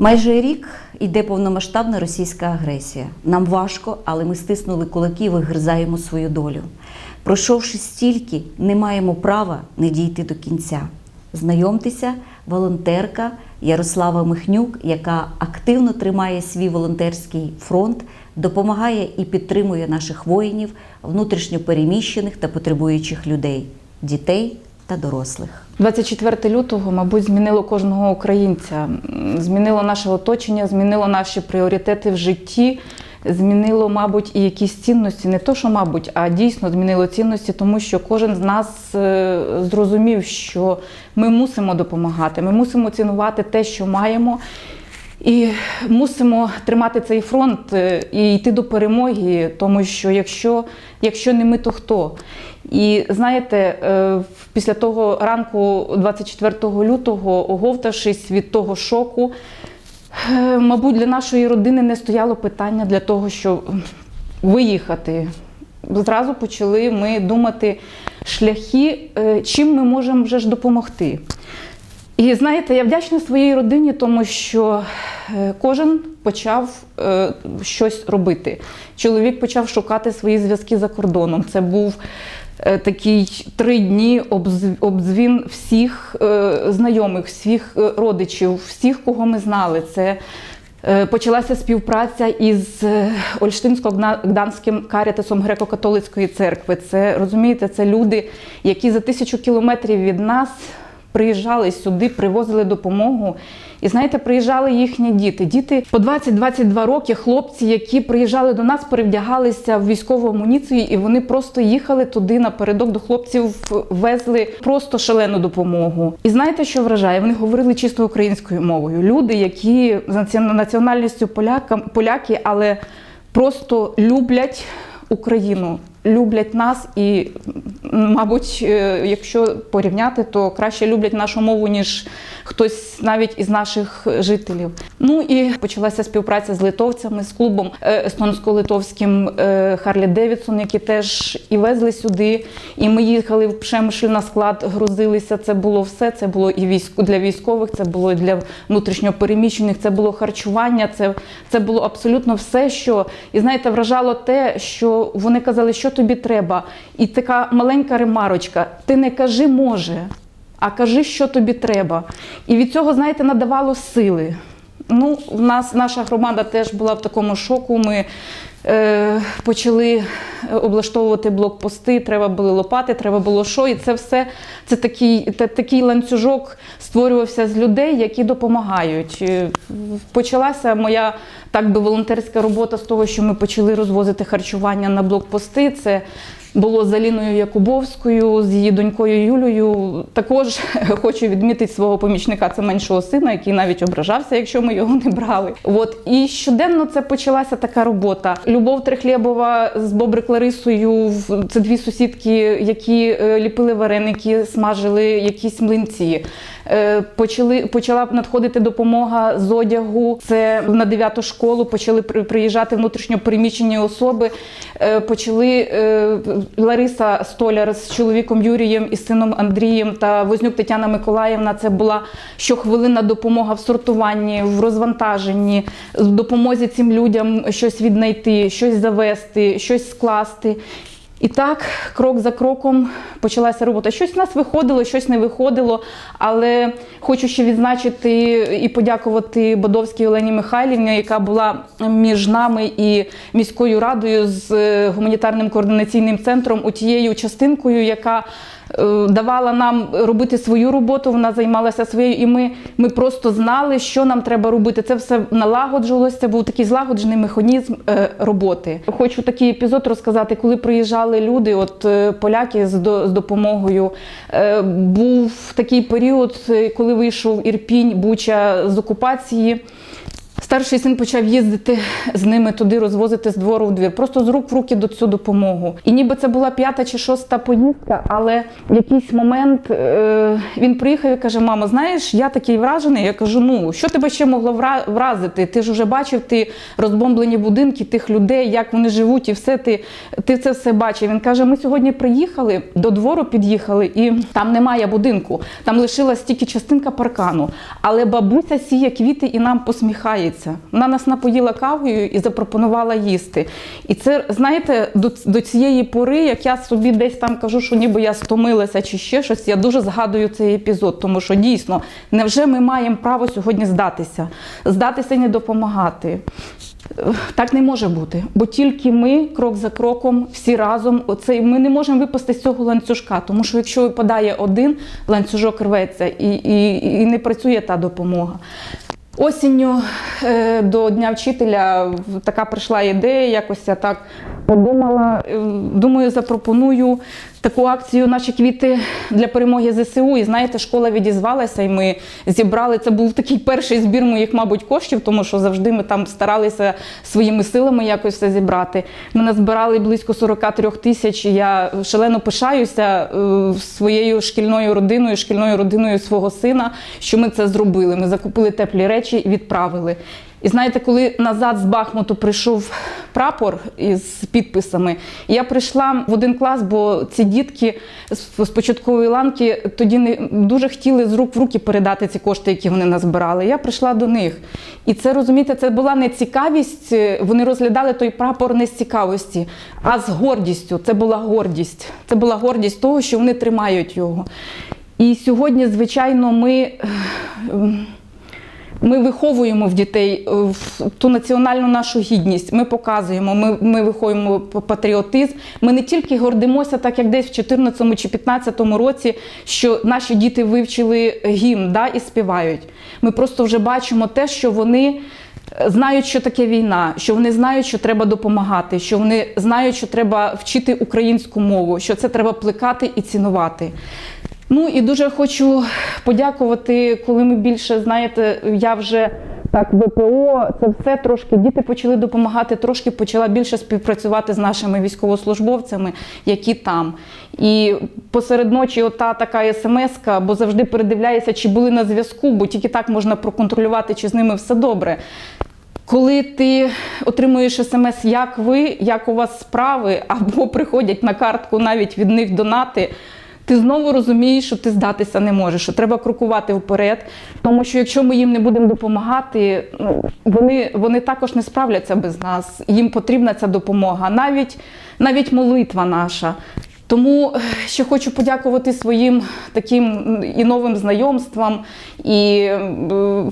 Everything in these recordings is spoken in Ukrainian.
Майже рік іде повномасштабна російська агресія. Нам важко, але ми стиснули кулаки і вигризаємо свою долю. Пройшовши стільки, не маємо права не дійти до кінця. Знайомтеся, волонтерка Ярослава Михнюк, яка активно тримає свій волонтерський фронт, допомагає і підтримує наших воїнів, внутрішньо переміщених та потребуючих людей, дітей та дорослих. 24 лютого, мабуть, змінило кожного українця, змінило наше оточення, змінило наші пріоритети в житті, змінило, мабуть, і якісь цінності. Не то, що, мабуть, а дійсно змінило цінності, тому що кожен з нас е, зрозумів, що ми мусимо допомагати, ми мусимо цінувати те, що маємо. І мусимо тримати цей фронт е, і йти до перемоги, тому що якщо, якщо не ми, то хто? І знаєте, е, після того ранку, 24 лютого, оговтавшись від того шоку, е, мабуть, для нашої родини не стояло питання для того, щоб виїхати. Зразу почали ми думати шляхи, чим ми можемо вже ж допомогти. І знаєте, я вдячна своїй родині, тому що е, кожен почав е, щось робити. Чоловік почав шукати свої зв'язки за кордоном. Це був е, такий три дні обдзвін всіх знайомих, всіх родичів, всіх, кого ми знали. Це Почалася співпраця із е, Ольштинсько-Гданським карітасом греко-католицької церкви. Це розумієте, це люди, які за тисячу кілометрів від нас приїжджали сюди, привозили допомогу. І знаєте, приїжджали їхні діти. Діти по 20-22 роки, хлопці, які приїжджали до нас, перевдягалися в військову амуніцію, і вони просто їхали туди напередок до хлопців, везли просто шалену допомогу. І знаєте, що вражає? Вони говорили чисто українською мовою. Люди, які націон- національністю поляки, але просто люблять Україну, люблять нас і, мабуть, е, якщо порівняти, то краще люблять нашу мову, ніж хтось навіть із наших жителів. Ну і почалася співпраця з литовцями, з клубом е, естонсько-литовським е, Харлі Девідсон, які теж і везли сюди. І ми їхали в Пшемишль на склад, грузилися. Це було все. Це було і військ для військових, це було і для внутрішньопереміщених, це було харчування, це, це було абсолютно все, що і знаєте, вражало те, що вони казали, що тобі треба. І така маленька ремарочка: ти не кажи може, а кажи, що тобі треба. І від цього, знаєте, надавало сили. Ну, в нас наша громада теж була в такому шоку. Ми почали облаштовувати блокпости, треба були лопати, треба було що. І це все це такий, та- такий ланцюжок створювався з людей, які допомагають. Е, Почалася моя так би волонтерська робота з того, що ми почали розвозити харчування на блокпости. Це було з Аліною Якубовською, з її донькою Юлею. Також хочу відмітити свого помічника, це меншого сина, який навіть ображався, якщо ми його не брали. От і щоденно це почалася така робота. Любов Трехлєбова з Бобрик Ларисою. Це дві сусідки, які е, ліпили вареники, смажили якісь млинці. Е, Почали почала надходити допомога з одягу. Це на 9 школу почали при- приїжджати внутрішньо переміщені особи. Е, Почали Лариса Столяр з чоловіком Юрієм і сином Андрієм та Вознюк Тетяна Миколаївна. Це була щохвилинна допомога в сортуванні, в розвантаженні, в допомозі цим людям щось віднайти, щось завести, щось скласти. І так, крок за кроком почалася робота. Щось в нас виходило, щось не виходило. Але хочу ще відзначити і подякувати Бодовській Олені Михайлівні, яка була між нами і міською радою з е, гуманітарним координаційним центром, у тією частинкою, яка давала нам робити свою роботу. Вона займалася своєю, і ми, ми просто знали, що нам треба робити. Це все налагоджувалося. Це був такий злагоджений механізм е, роботи. Хочу такий епізод розказати, коли приїжджали люди, от е, поляки з, до- з допомогою. Е, Був такий період, е, коли вийшов Ірпінь, Буча з окупації. Старший син почав їздити з ними туди, розвозити з двору в двір, просто з рук в руки до цю допомогу. І ніби це була п'ята чи шоста поїздка, але в якийсь момент е, він приїхав і каже: Мама, знаєш, я такий вражений. Я кажу: ну що тебе ще могло вра- вразити? Ти ж вже бачив ти розбомблені будинки тих людей, як вони живуть, і все ти, ти це все бачив. Він каже: Ми сьогодні приїхали до двору, під'їхали, і там немає будинку. Там лишилась тільки частинка паркану. Але бабуся сіє квіти і нам посміхається. Вона нас напоїла кавою і запропонувала їсти. І це, знаєте, до, до цієї пори, як я собі десь там кажу, що ніби я стомилася чи ще щось, я дуже згадую цей епізод, тому що дійсно, невже ми маємо право сьогодні здатися? Здатися і не допомагати. Так не може бути, бо тільки ми крок за кроком, всі разом. Оце ми не можемо випасти з цього ланцюжка, тому що якщо випадає один, ланцюжок рветься і, і, і не працює та допомога. Осінню е, до Дня вчителя така прийшла ідея, якось я так подумала. Е, Думаю, запропоную таку акцію Наші квіти для перемоги ЗСУ. І знаєте, школа відізвалася, і ми зібрали. Це був такий перший збір моїх, мабуть, коштів, тому що завжди ми там старалися своїми силами якось все зібрати. Ми назбирали близько 43 тисяч. Я шалено пишаюся е, своєю шкільною родиною, шкільною родиною свого сина, що ми це зробили. Ми закупили теплі речі і відправили. І знаєте, коли назад з Бахмуту прийшов прапор із підписами, я прийшла в один клас, бо ці дітки з початкової ланки тоді не дуже хотіли з рук в руки передати ці кошти, які вони назбирали. Я прийшла до них. І це розумієте, це була не цікавість. е, Вони розглядали той прапор не з цікавості, а з гордістю. Це була гордість. Це була гордість того, що вони тримають його. І сьогодні, звичайно, ми. Ми виховуємо в дітей е, ту національну нашу гідність. Ми показуємо, ми, ми виховуємо патріотизм. Ми не тільки гордимося, так як десь в 2014 чи 2015 році, що наші діти вивчили гімн да, і співають. Ми просто вже бачимо те, що вони. е, Знають, що таке війна, що вони знають, що треба допомагати, що вони знають, що треба вчити українську мову, що це треба плекати і цінувати. Ну і дуже хочу подякувати, коли ми більше знаєте, я вже так ВПО, це все трошки діти почали допомагати, трошки почала більше співпрацювати з нашими військовослужбовцями, які там. І посеред ночі ота така смс-ка, бо завжди передивляюся, чи були на зв'язку, бо тільки так можна проконтролювати, чи з ними все добре. Коли ти отримуєш смс, як ви, як у вас справи, або приходять на картку навіть від них донати, ти знову розумієш, що ти здатися не можеш, що треба крокувати вперед. Тому що якщо ми їм не будемо допомагати, ну, вони, вони також не справляться без нас. Їм потрібна ця допомога, навіть, навіть молитва наша. Тому е, ще хочу подякувати своїм таким і новим знайомствам, і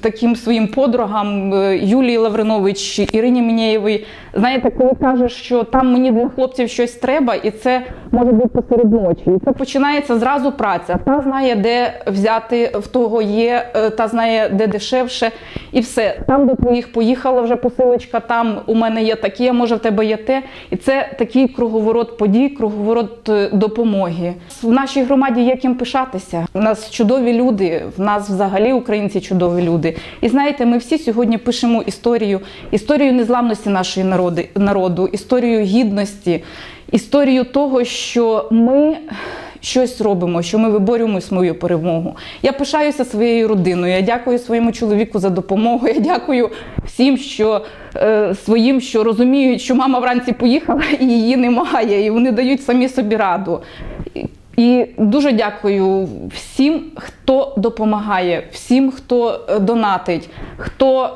таким своїм подругам е, Юлії Лавринович, Ірині Мінєєвій. Знаєте, коли кажеш, що там мені для хлопців щось треба, і це може бути посеред ночі. І це починається зразу праця. Та знає, де взяти, в того є, е, та знає, де дешевше, і все. Там до твоїх поїхала вже посилочка, там у мене є таке, може в тебе є те. І це такий круговорот подій, круговорот допомоги. В нашій громаді є ким пишатися. У нас чудові люди, в нас взагалі українці чудові люди. І знаєте, ми всі сьогодні пишемо історію, історію незламності нашої народи, народу, історію гідності, історію того, що ми щось робимо, що ми виборюємо свою перемогу. Я пишаюся своєю родиною. Я дякую своєму чоловіку за допомогу. Я дякую всім, що е, своїм, що розуміють, що мама вранці поїхала і її немає, і вони дають самі собі раду. І- дуже дякую всім, хто допомагає, всім, хто е, донатить, хто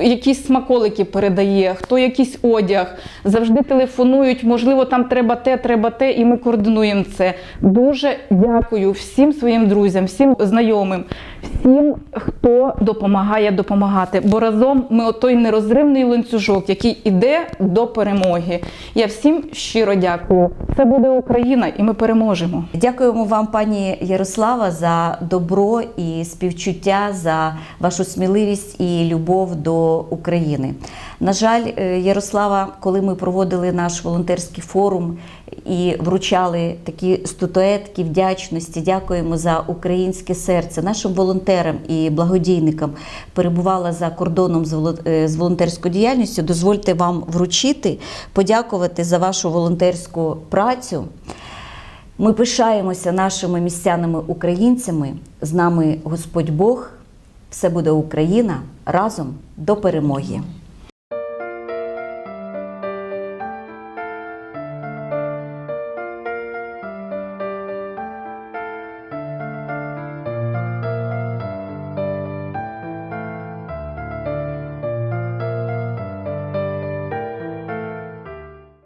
е, якісь смаколики передає, хто якийсь одяг. Завжди телефонують, можливо, там треба те, треба те, і ми координуємо це. Дуже дякую всім своїм друзям, всім знайомим, всім, хто допомагає допомагати. Бо разом ми отой нерозривний ланцюжок, який іде до перемоги. Я всім щиро дякую. Це буде Україна, і ми переможемо. Дякуємо вам, пані Ярослава, за добро і співчуття, за вашу сміливість і любов до України. На жаль, е, Ярослава, коли ми проводили наш волонтерський форум і вручали такі статуетки вдячності. Дякуємо за українське серце. Нашим волонтерам і благодійникам перебувала за кордоном з е, з волонтерською діяльністю. Дозвольте вам вручити, подякувати за вашу волонтерську працю. Ми пишаємося нашими містянами українцями. З нами Господь Бог. Все буде Україна разом до перемоги.